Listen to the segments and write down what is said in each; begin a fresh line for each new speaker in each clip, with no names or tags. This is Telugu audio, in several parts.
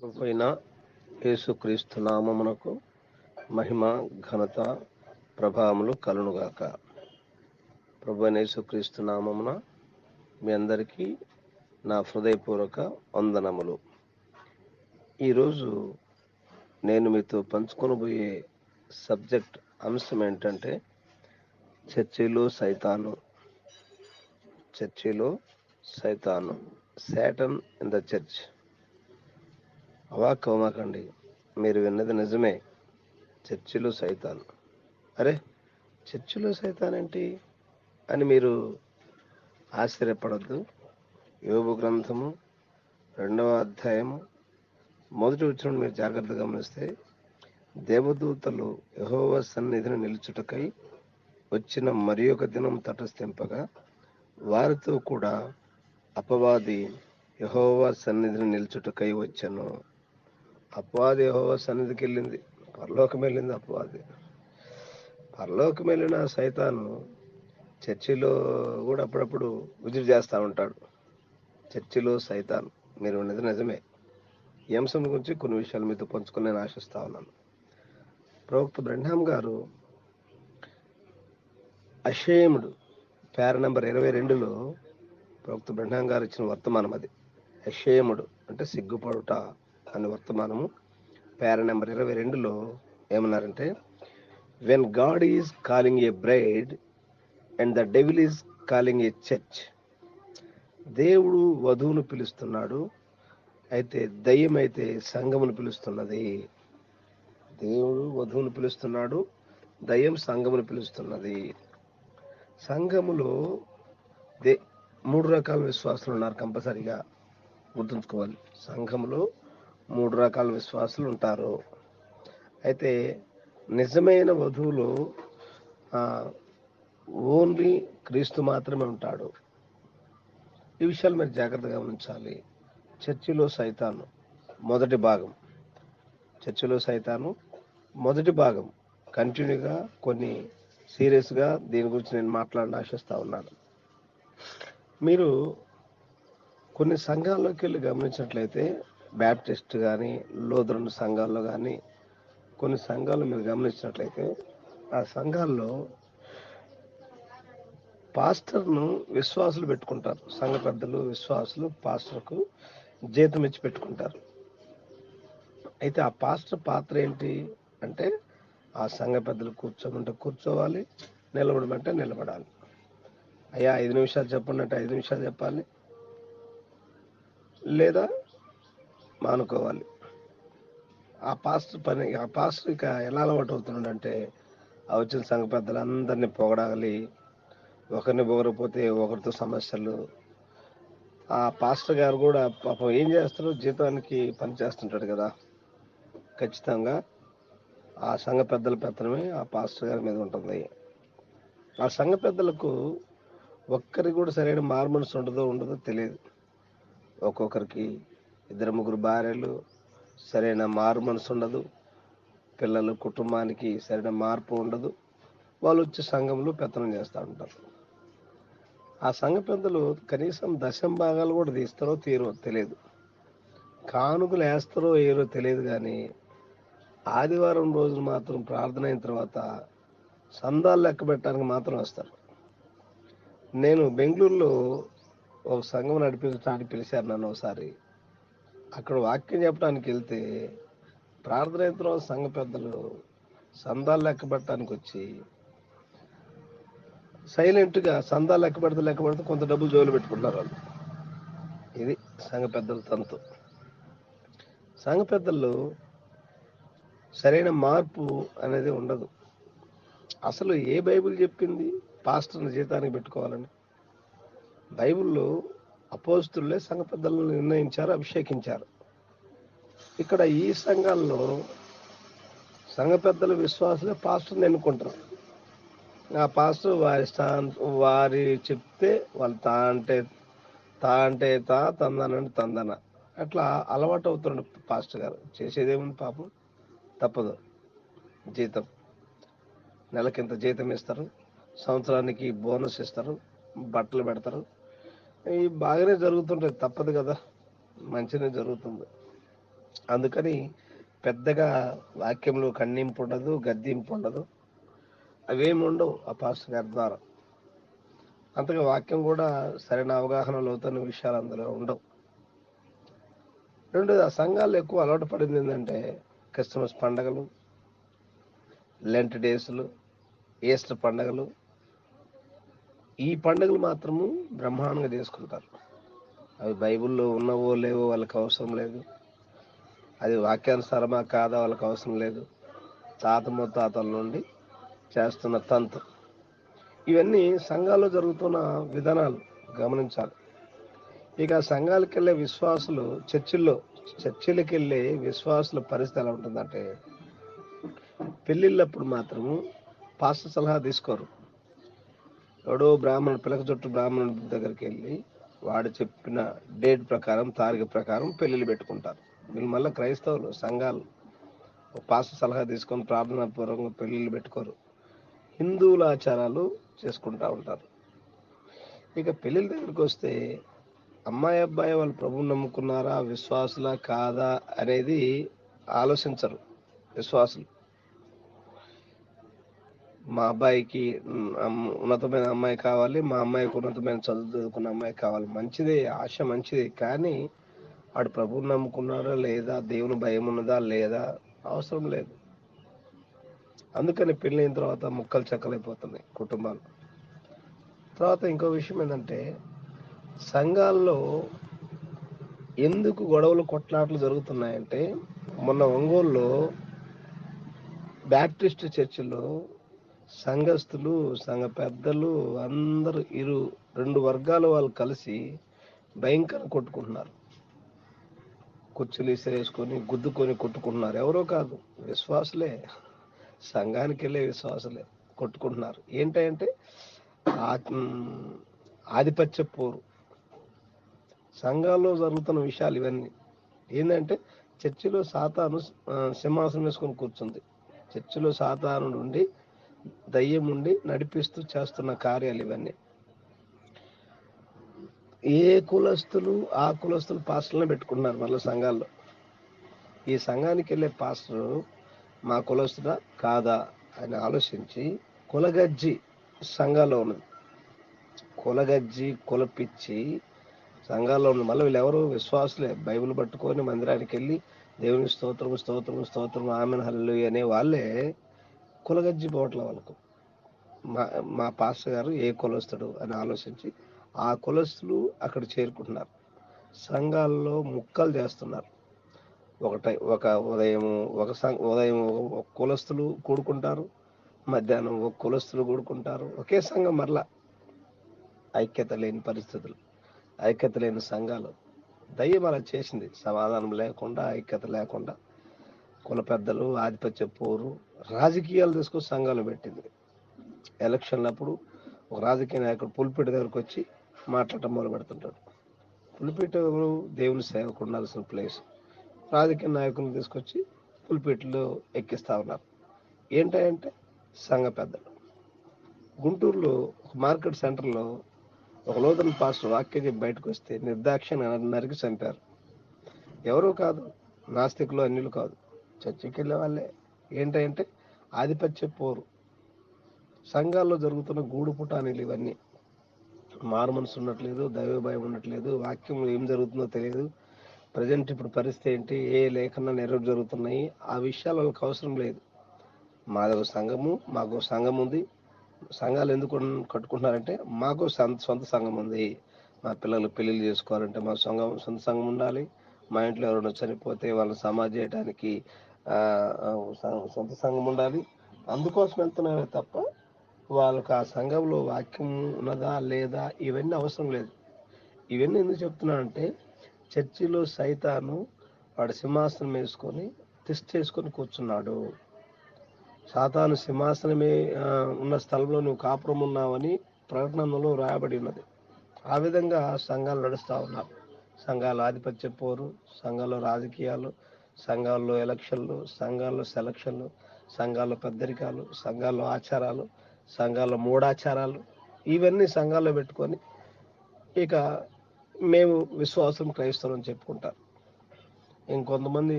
ప్రభువైన యేసుక్రీస్తు నామమునకు మహిమ ఘనత ప్రభావములు కలునుగాక ప్రభు యేసుక్రీస్తు నామమున మీ అందరికీ నా హృదయపూర్వక వందనములు. ఈరోజు నేను మీతో పంచుకొనబోయే సబ్జెక్ట్ అంశం ఏంటంటే చర్చిలో సైతాను. చర్చిలో సైతాను. Satan in the church. అవాక్ మీరు విన్నది నిజమే. చర్చిలో సైతాన్. అరే చర్చిలో సైతాన్ ఏంటి అని మీరు ఆశ్చర్యపడద్దు. యోగు గ్రంథము రెండవ అధ్యాయము మొదటి వచ్చిన మీరు జాగ్రత్తగా గమనిస్తే దేవదూతలు యహోవ సన్నిధిని నిలుచుటకై వచ్చిన మరి ఒక దినం తటస్థింపగా వారితో కూడా అపవాది యహోవా సన్నిధిని నిలుచుటకై వచ్చాను. అపవాది యహోవ సన్నిధికి వెళ్ళింది పరలోకం వెళ్ళింది అపవాది. పరలోకం వెళ్ళిన సైతాను చర్చిలో కూడా అప్పుడప్పుడు విజిట్ చేస్తూ ఉంటాడు. చర్చిలో సైతాన్ మీరు ఉన్నది నిజమే. ఈ అంశం గురించి కొన్ని విషయాలు మీతో పంచుకుని నేను ఆశిస్తా ఉన్నాను. ప్రవక్త బ్రహ్మాం గారు అషేముడు పేర నెంబర్ ఇరవై రెండులో ప్రవక్త బ్రహ్మాం గారు ఇచ్చిన వర్తమానం అది. అషేముడు అంటే సిగ్గుపడుట అనే వర్తమానము. పేర నెంబర్ ఇరవై రెండులో ఏమన్నారంటే when God is calling a bride and the devil is calling a church దేవుడు వధువును పిలుస్తున్నాడు అయితే దయ్యం అయితే సంఘమును పిలుస్తున్నది. దేవుడు వధువును పిలుస్తున్నాడు దయ్యం సంఘమును పిలుస్తున్నది. సంఘములో దే మూడు రకాల విశ్వాసులు ఉన్నారు కంపల్సరిగా గుర్తుంచుకోవాలి. సంఘములో మూడు రకాల విశ్వాసులు ఉంటారు. అయితే నిజమైన వధువులు ఓన్లీ క్రీస్తు మాత్రమే ఉంటాడు. ఈ విషయాలు మీరు జాగ్రత్తగా గమనించాలి. చర్చిలో సైతాను మొదటి భాగం. చర్చిలో సైతాను మొదటి భాగం. కంటిన్యూగా కొన్ని సీరియస్గా దీని గురించి నేను మాట్లాడిన ఆశిస్తూ ఉన్నాను. మీరు కొన్ని సంఘాల్లోకి వెళ్ళి గమనించినట్లయితే బ్యాప్టిస్ట్ కానీ లోదరన్ సంఘాల్లో కానీ కొన్ని సంఘాలు మీరు గమనించినట్లయితే ఆ సంఘాల్లో పాస్టర్ను విశ్వాసులు పెట్టుకుంటారు. సంఘ పెద్దలు విశ్వాసులు పాస్టర్కు జీతం ఇచ్చి పెట్టుకుంటారు. అయితే ఆ పాస్టర్ పాత్ర ఏంటి అంటే ఆ సంఘ పెద్దలు కూర్చోమంటే కూర్చోవాలి నిలబడమంటే నిలబడాలి. అయ్యా ఐదు నిమిషాలు చెప్పండి అంటే ఐదు నిమిషాలు చెప్పాలి. లేదా మానుకోవాలి. ఆ పాస్టర్ పని ఆ పాస్టర్ ఇక ఎలా అలవాటు అవుతున్నాడంటే ఆ వచ్చిన సంఘ పెద్దలందరినీ పొగడాలి ఒకరిని పొగరపోతే ఒకరితో సమస్యలు. ఆ పాస్టర్ గారు కూడా పాపం ఏం చేస్తారు జీతానికి పని చేస్తుంటాడు కదా. ఖచ్చితంగా ఆ సంఘ పెద్దల పెత్తనమే ఆ పాస్టర్ గారి మీద ఉంటుంది. ఆ సంఘ పెద్దలకు ఒక్కరికి కూడా సరైన మార్మన్స్ ఉండదో ఉండదో తెలియదు. ఒక్కొక్కరికి ఇద్దరు ముగ్గురు భార్యలు సరైన మారు మనసు ఉండదు. పిల్లలు కుటుంబానికి సరైన మార్పు ఉండదు. వాళ్ళు వచ్చి సంఘంలో పెత్తనం చేస్తూ ఉంటారు. ఆ సంఘ పెద్దలు కనీసం దశం భాగాలు కూడా తీస్తారో తీరో తెలియదు. కానుకలు వేస్తారో ఏరో తెలియదు కానీ ఆదివారం రోజున మాత్రం ప్రార్థన అయిన తర్వాత సందాలు లెక్క పెట్టడానికి మాత్రం వస్తారు. నేను బెంగళూరులో ఒక సంఘం నడిపించడానికి పిలిచారు నన్ను ఒకసారి. అక్కడ వాక్యం చెప్పడానికి వెళ్తే ప్రార్థన అయిన సంఘ పెద్దలు సందాలు లెక్క పెట్టడానికి వచ్చి సైలెంట్గా సందాలు లెక్క పెడితే లెక్క పెడితే కొంత డబ్బులు జోలు పెట్టుకుంటారు వాళ్ళు. ఇది సంఘ పెద్దల తంతు. సంఘ పెద్దల్లో సరైన మార్పు అనేది ఉండదు. అసలు ఏ బైబిల్ చెప్పింది? పాస్టర్ని జీతానికి పెట్టుకోవాలని. బైబిల్లో అపోస్తులే సంఘ పెద్దలను నిర్ణయించారు అభిషేకించారు. ఇక్కడ ఈ సంఘంలో సంఘ పెద్దల విశ్వాసులే పాస్టర్ని ఎన్నుకుంటారు. ఆ పాస్టర్ వారి స్థాన్ వారి చెప్తే వాళ్ళు తా అంటే తా అంటే తా తందనంటే తందన. అట్లా అలవాటు అవుతున్నాడు పాస్టర్ గారు. చేసేదేముంది పాపం? తప్పదు. జీతం. నెలకింత జీతం ఇస్తారు. సంవత్సరానికి బోనస్ ఇస్తారు. బట్టలు పెడతారు. ఇవి బాగానే జరుగుతుంటాయి తప్పదు కదా. మంచినే జరుగుతుంది. అందుకని పెద్దగా వాక్యంలో కన్నింపు ఉండదు గద్దింపు ఉండదు. అవేమి ఉండవు ఆ పాస్టర్ గారి ద్వారా. అంతగా వాక్యం కూడా సరైన అవగాహన లోతైన విషయాలు అందులో ఉండవు. రెండోది ఆ సంఘాలు ఎక్కువ అలవాటు పడింది ఏంటంటే క్రిస్మస్ పండగలు లెంట్ డేస్లు ఈస్టర్ పండగలు ఈ పండుగలు మాత్రము బ్రహ్మాండంగా చేసుకుంటారు. అవి బైబిల్లో ఉన్నవో లేవో వాళ్ళకి అవసరం లేదు. అది వాక్యానుసారమా కాదా వాళ్ళకి అవసరం లేదు. తాత ముత్తాతల నుండి చేస్తున్న తంతు. ఇవన్నీ సంఘాల్లో జరుగుతున్న విధానాలు గమనించాలి. ఇక సంఘాలకు వెళ్ళే విశ్వాసులు చర్చిల్లో చర్చిలకు వెళ్ళే విశ్వాసుల పరిస్థితి ఎలా ఉంటుందంటే పెళ్ళిళ్ళప్పుడు మాత్రము పాస్టర్ సలహా తీసుకోరు. ఎవడో బ్రాహ్మణుడు పిలక చుట్టూ బ్రాహ్మణుడి దగ్గరికి వెళ్ళి వాడు చెప్పిన డేట్ ప్రకారం తారీఖు ప్రకారం పెళ్ళిళ్ళు పెట్టుకుంటారు. వీళ్ళు మళ్ళీ క్రైస్తవులు సంఘాలు. పాస్టర్ సలహా తీసుకొని ప్రార్థనా పూర్వకంగా పెళ్ళిళ్ళు పెట్టుకోరు. హిందువుల ఆచారాలు చేసుకుంటా ఉంటారు. ఇక పెళ్ళిళ్ళ దగ్గరికి వస్తే అమ్మాయి అబ్బాయి వాళ్ళు ప్రభువు నమ్ముకున్నారా విశ్వాసులా కాదా అనేది ఆలోచించరు విశ్వాసులు. మా అబ్బాయికి ఉన్నతమైన అమ్మాయి కావాలి మా అమ్మాయికి ఉన్నతమైన చదువు చదువుకున్న అమ్మాయి కావాలి. మంచిదే ఆశ మంచిది కానీ వాడు ప్రభువు నమ్ముకున్నాడా లేదా దేవుని భయం ఉన్నదా లేదా అవసరం లేదు. అందుకని పెళ్ళైన తర్వాత ముక్కలు చెక్కలైపోతున్నాయి కుటుంబాలు. తర్వాత ఇంకో విషయం ఏంటంటే సంఘాల్లో ఎందుకు గొడవలు కొట్లాటలు జరుగుతున్నాయంటే మొన్న ఒంగోలులో బ్యాప్టిస్ట్ చర్చిలో సంఘస్థులు సంఘ పెద్దలు అందరూ ఇరు రెండు వర్గాల వాళ్ళు కలిసి భయంకర కొట్టుకుంటున్నారు. కుర్చీలు ఇసిరేసుకొని గుద్దుకొని కొట్టుకుంటున్నారు. ఎవరో కాదు విశ్వాసులే. సంఘానికి వెళ్ళే విశ్వాసులే. కొట్టుకుంటున్నారు. ఏంటంటే ఆధిపత్య పోరు. సంఘాల్లో జరుగుతున్న విషయాలు ఇవన్నీ. ఏంటంటే చర్చిలో సాతాను సింహాసనం వేసుకొని కూర్చుంది. చర్చిలో సాతాను ఉండి దయ్యం ఉండి నడిపిస్తూ చేస్తున్న కార్యాలు ఇవన్నీ. ఏ కులస్తులు ఆ కులస్తులు పాస్టర్లను పెట్టుకున్నారు మళ్ళీ సంఘాల్లో. ఈ సంఘానికి వెళ్ళే పాస్టర్ మా కులస్తుడా కాదా అని ఆలోచించి కులగజ్జి సంఘాల్లో ఉన్నది. కులగజ్జి కులపిచ్చి సంఘాల్లో ఉన్న మళ్ళీ వీళ్ళు ఎవరు విశ్వాసులే. బైబిల్ పట్టుకొని మందిరానికి వెళ్ళి దేవుని స్తోత్రం స్తోత్రం స్తోత్రం ఆమెను హల్లు అనే వాళ్ళే కులగజ్జి పోవట్ల వాళ్ళకు మా మా పాస్టర్ గారు ఏ కులస్తుడు అని ఆలోచించి ఆ కులస్తులు అక్కడ చేరుకుంటున్నారు. సంఘాల్లో ముక్కలు చేస్తున్నారు. ఒకటై ఒక ఉదయం ఒక ఉదయం ఒక- ఒక కులస్తులు కూడుకుంటారు మధ్యాహ్నం ఒక కులస్తులు కూడుకుంటారు. ఒకే సంఘం మరలా ఐక్యత లేని పరిస్థితులు ఐక్యత లేని సంఘాలు. దయ్యం అలా చేసింది. సమాధానం లేకుండా ఐక్యత లేకుండా కుల పెద్దలు ఆధిపత్య పోరు రాజకీయాలు తీసుకొని సంఘాలు పెట్టింది. ఎలక్షన్లప్పుడు ఒక రాజకీయ నాయకుడు పులిపేట దగ్గరకు వచ్చి మాట్లాడటం మొదలు పెడుతుంటాడు. పులిపేట దేవుని సేవకు ఉండాల్సిన ప్లేస్. రాజకీయ నాయకులను తీసుకొచ్చి పులిపేటలో ఎక్కిస్తా ఉన్నారు. ఏంటంటే సంఘ పెద్దలు. గుంటూరులో ఒక మార్కెట్ సెంటర్లో ఒక లోతన్ పాస్టర్ వాక్యం బయటకు వస్తే నిర్దాక్షిణ నరికి చంపారు. ఎవరూ కాదు. నాస్తికులు అన్నిలు కాదు. చర్చికి వెళ్ళే వాళ్ళే ఏంటంటే ఆధిపత్య పోరు. సంఘాల్లో జరుగుతున్న గూడు పుటానీలు ఇవన్నీ. మారు మనసు ఉండట్లేదు దైవ భయం ఉండట్లేదు వాక్యం ఏం జరుగుతుందో తెలియదు. ప్రజెంట్ ఇప్పుడు పరిస్థితి ఏంటి? ఏ లేఖన నెరవేరు జరుగుతున్నాయి? ఆ విషయాలు వాళ్ళకి అవసరం లేదు. మాది ఒక సంఘము మాకు సంఘం ఉంది. సంఘాలు ఎందుకు కట్టుకుంటున్నారంటే మాకు సొంత సొంత సంఘం ఉంది. మా పిల్లలు పెళ్ళిళ్ళు చేసుకోవాలంటే మా సంఘం సొంత సంఘం ఉండాలి. మా ఇంట్లో ఎవరైనా చనిపోతే వాళ్ళని సమాజ్ చేయడానికి సొంత సంఘం ఉండాలి. అందుకోసం వెళ్తున్నామే తప్ప వాళ్ళకు ఆ సంఘంలో వాక్యం ఉన్నదా లేదా ఇవన్నీ అవసరం లేదు. ఇవన్నీ ఎందుకు చెప్తున్నా అంటే చర్చిలో సైతాను వాడు సింహాసనం వేసుకొని తిష్ట చేసుకొని కూర్చున్నాడు. సాతాను సింహాసనమే ఉన్న స్థలంలో నువ్వు కాపురం ఉన్నావని ప్రకటనలో రాయబడి ఉన్నది. ఆ విధంగా సంఘాలు నడుస్తూ ఉన్నారు. సంఘాల ఆధిపత్య పోరు సంఘాలు రాజకీయాలు సంఘాల్లో ఎలక్షన్లు సంఘాల్లో సెలక్షన్లు సంఘాల్లో పెద్దరికాలు సంఘాల్లో ఆచారాలు సంఘాల్లో మూడాచారాలు ఇవన్నీ సంఘాల్లో పెట్టుకొని ఇక మేము విశ్వాసం క్రైస్తవం అని చెప్పుకుంటారు ఇంకొంతమంది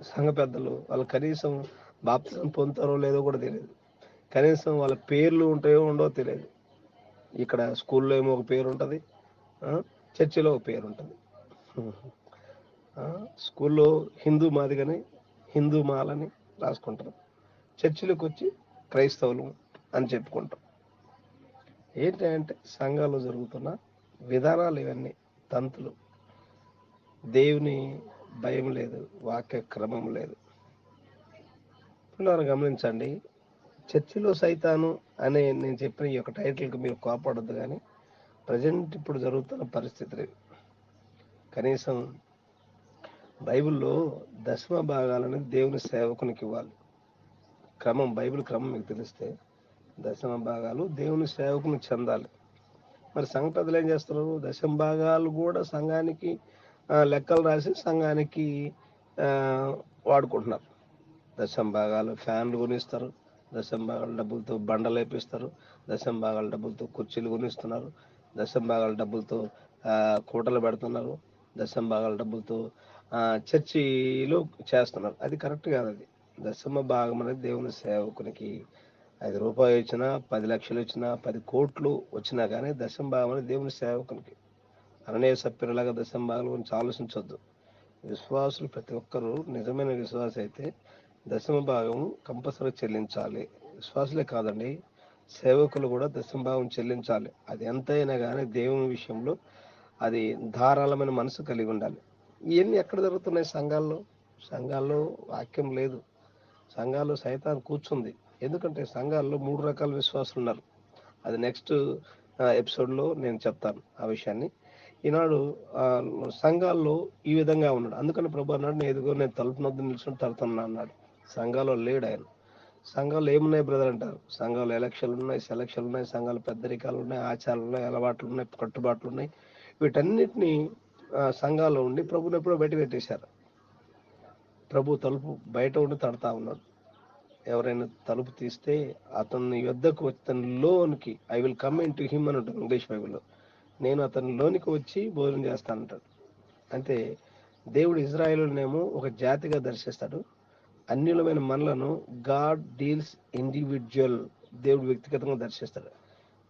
సంఘ పెద్దలు వాళ్ళు కనీసం బాప్తిజం పొందుతారో లేదో కూడా తెలియదు. కనీసం వాళ్ళ పేర్లు ఉంటాయో ఉండో తెలియదు. ఇక్కడ స్కూల్లో ఏమో ఒక పేరు ఉంటుంది చర్చిలో ఒక పేరు ఉంటుంది స్కూల్లో హిందూ మాదిగని హిందూ మాలని రాసుకుంటారు. చర్చిలోకి వచ్చి క్రైస్తవులు అని చెప్పుకుంటాం. ఏంటంటే సంఘాల్లో జరుగుతున్న విధానాలు ఇవన్నీ తంతులు. దేవుని భయం లేదు వాక్య క్రమం లేదు. ఇప్పుడు గమనించండి చర్చిలో సైతాను అనే నేను చెప్పిన ఈ యొక్క టైటిల్కి మీరు కోపడద్దు కానీ ప్రజెంట్ ఇప్పుడు జరుగుతున్న పరిస్థితులు కనీసం బైబిల్లో దశమ భాగాలని దేవుని సేవకునికి ఇవ్వాలి క్రమం బైబిల్ క్రమం మీకు తెలిస్తే దశమ భాగాలు దేవుని సేవకుని చెందాలి. మరి సంఘ పెద్దలు ఏం చేస్తున్నారు? దశమ భాగాలు కూడా సంఘానికి లెక్కలు రాసి సంఘానికి వాడుకుంటున్నారు. దశమ భాగాలు ఫ్యాన్లు కొనిస్తారు దశమ భాగాల డబ్బులతో బండలు వేపిస్తారు దశమ భాగాల డబ్బులతో కుర్చీలు కొనిస్తున్నారు దశమ భాగాల డబ్బులతో కూటలు పెడుతున్నారు దశమ భాగాల డబ్బులతో చర్చిలో చేస్తున్నారు. అది కరెక్ట్ కాదు అది దశమ భాగం అనేది దేవుని సేవకునికి ఐదు రూపాయలు వచ్చినా పది లక్షలు వచ్చినా పది కోట్లు వచ్చినా కానీ దశమ భాగం అనేది దేవుని సేవకునికి. అననీయ సభ్యులలాగా దశమ భాగం గురించి ఆలోచించొద్దు. విశ్వాసులు ప్రతి ఒక్కరూ నిజమైన విశ్వాస అయితే దశమ భాగం కంపల్సరీ చెల్లించాలి. విశ్వాసులే కాదండి సేవకులు కూడా దశమ భాగం చెల్లించాలి. అది ఎంతైనా కానీ దేవుని విషయంలో అది ధారాళమైన మనసు కలిగి ఉండాలి. ఇవన్నీ ఎక్కడ జరుగుతున్నాయి సంఘాల్లో? సంఘాల్లో వాక్యం లేదు. సంఘాల్లో సైతాన్ కూర్చుంది. ఎందుకంటే సంఘాల్లో మూడు రకాల విశ్వాసులు ఉన్నారు. అది నెక్స్ట్ ఎపిసోడ్లో నేను చెప్తాను ఆ విషయాన్ని. ఈనాడు సంఘాల్లో ఈ విధంగా ఉన్నాడు. అందుకని ప్రభు అన్నాడు నేను ఎదుగో నేను తలుపు నొద్ద నిల్చుని తడుతున్నా అన్నాడు. సంఘాల్లో లేడు ఆయన. సంఘాలు ఏమున్నాయి బ్రదర్ అంటారు? సంఘాలు ఎలక్షన్లు ఉన్నాయి సెలక్షన్లు ఉన్నాయి సంఘాలు పెద్దరికాలు ఉన్నాయి ఆచారాలు ఉన్నాయి అలవాట్లు ఉన్నాయి కట్టుబాట్లు ఉన్నాయి. వీటన్నిటిని సంఘాల్లో ఉండి ప్రభుని ఎప్పుడో బయట పెట్టేశారు. ప్రభు తలుపు బయట ఉండి తడతా ఉన్నాడు ఎవరైనా తలుపు తీస్తే అతని వచ్చి వచ్చిన లోనికి I will come in to him అని ఉంటుంది ఇంగ్లీష్ బైబిల్లో. నేను అతని లోనికి వచ్చి భోజనం చేస్తానంటాడు. అంటే దేవుడు ఇజ్రాయేల్నేమో ఒక జాతిగా దర్శిస్తాడు. అన్యులమైన మనలను గాడ్ డీల్స్ ఇండివిజువల్ దేవుడు వ్యక్తిగతంగా దర్శిస్తాడు.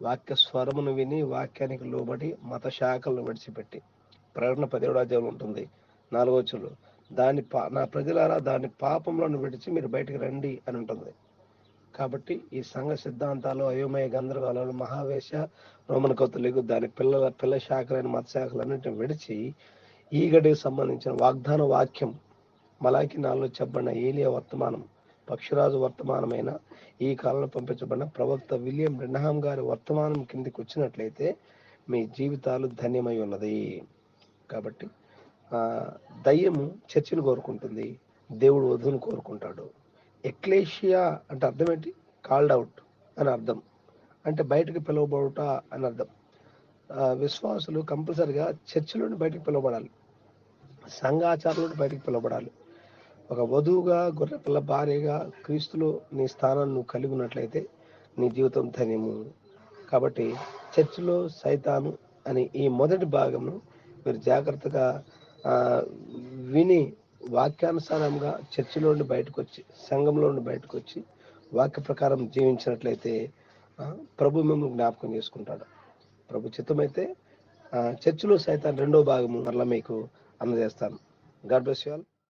వాక్య స్వరమును విని వాక్యానికి లోబడి మత శాఖలను విడిచిపెట్టి ప్రకటన పదిహేడు అధ్యాయం ఉంటుంది. నాలుగో చెలు దాని పా నా ప్రజలారా దాని పాపంలోని విడిచి మీరు బయటికి రండి అని ఉంటుంది. కాబట్టి ఈ సంఘ సిద్ధాంతాలు అయోమయ గందరగోళాలు మహావేశ రోమన్ కౌతులకు దాని పిల్లల పిల్ల శాఖలైన మత శాఖలన్నింటిని విడిచి ఈ గడికి సంబంధించిన వాగ్దాన వాక్యం మలాకి నాలో చెప్పబడిన ఏలియా వర్తమానం పక్షిరాజు వర్తమానమైన ఈ కాలంలో పంపించబడిన ప్రవక్త విలియం రెండహాం గారి వర్తమానం కిందికి వచ్చినట్లయితే మీ జీవితాలు ధన్యమై ఉన్నది. కాబట్టి దయ్యము చర్చిని కోరుకుంటుంది దేవుడు వధువును కోరుకుంటాడు. ఎక్లేషియా అంటే అర్థం ఏంటి? కాల్డ్ అవుట్ అని అర్థం. అంటే బయటకు పిలువబడుట అని అర్థం. విశ్వాసులు కంపల్సరిగా చర్చిలోని బయటకు పిలువబడాలి. సంఘాచారంలో బయటకు పిలువబడాలి. ఒక వధువుగా గొర్రె పిల్ల భార్యగా క్రీస్తులో నీ స్థానాన్ని నువ్వు కలిగి ఉన్నట్లయితే నీ జీవితం ధన్యము. కాబట్టి చర్చిలో సైతాను అని ఈ మొదటి భాగంను మీరు జాగ్రత్తగా విని వాక్యానుసారంగా చర్చిలో నుండి బయటకు వచ్చి సంఘంలో నుండి బయటకు వచ్చి వాక్య ప్రకారం జీవించినట్లయితే ప్రభు మిమ్మల్ని జ్ఞాపకం చేసుకుంటాడు. ప్రభు చిత్తమైతే చర్చిలో సైతం రెండో భాగము మరలా మీకు అందజేస్తాను. God bless you all.